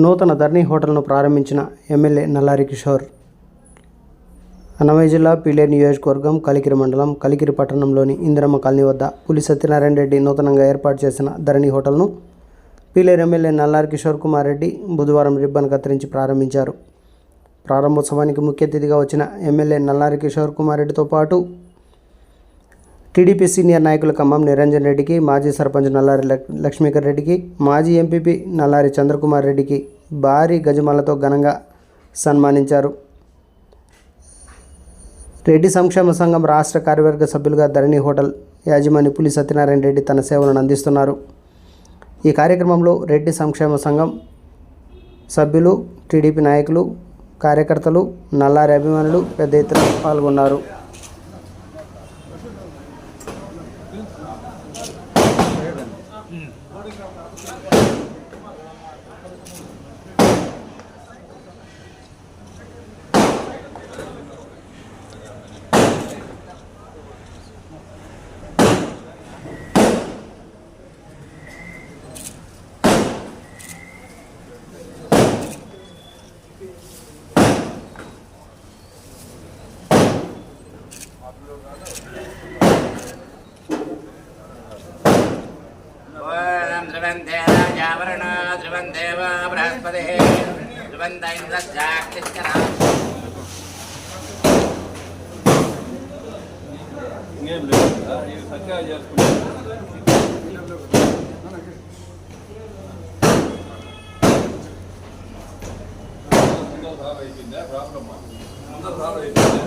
నూతన ధరణి హోటల్ను ప్రారంభించిన ఎమ్మెల్యే నల్లారి కిషోర్. అన్నమయ్య జిల్లా పీలేరు నియోజకవర్గం కలికిరి మండలం కలికిరి పట్టణంలోని ఇందిరమ్మ కాలనీ వద్ద పులి సత్యనారాయణ రెడ్డి నూతనంగా ఏర్పాటు చేసిన ధరణి హోటల్ను పీలేరు ఎమ్మెల్యే నల్లారి కిషోర్ కుమార్ రెడ్డి బుధవారం రిబ్బన్ కత్తిరించి ప్రారంభించారు. ప్రారంభోత్సవానికి ముఖ్య అతిథిగా వచ్చిన ఎమ్మెల్యే నల్లారి కిషోర్ కుమార్ రెడ్డితో పాటు టీడీపీ సీనియర్ నాయకులు ఖమ్మం నిరంజన్ రెడ్డికి మాజీ సర్పంచ్ నల్లారి లక్- లక్ష్మీకర్ రెడ్డికి మాజీ ఎంపీపీ నల్లారి చంద్రకుమార్ రెడ్డికి భారీ గజమాలతో ఘనంగా సన్మానించారు. రెడ్డి సంక్షేమ సంఘం రాష్ట్ర కార్యవర్గ సభ్యులుగా ధరణి హోటల్ యాజమాని పులి సత్యనారాయణ రెడ్డి తన సేవలను అందిస్తున్నారు. ఈ కార్యక్రమంలో రెడ్డి సంక్షేమ సంఘం సభ్యులు టీడీపీ నాయకులు కార్యకర్తలు నల్లారి అభిమానులు పెద్ద ఎత్తున పాల్గొన్నారు. ఓం ధ్రువంతే రాజావరుణ ధ్రువందేవ బృహస్పతి ధ్రువంత ఇంద్రశ్చాక్షిష్కర ఇంకేం లేదు. కదా, ఇది చక్కగా చేసుకుంటాం. ముందర సార్ అయిపోయిందా ప్రాబ్లమ్? ముందర సార్ అయిపోయిందా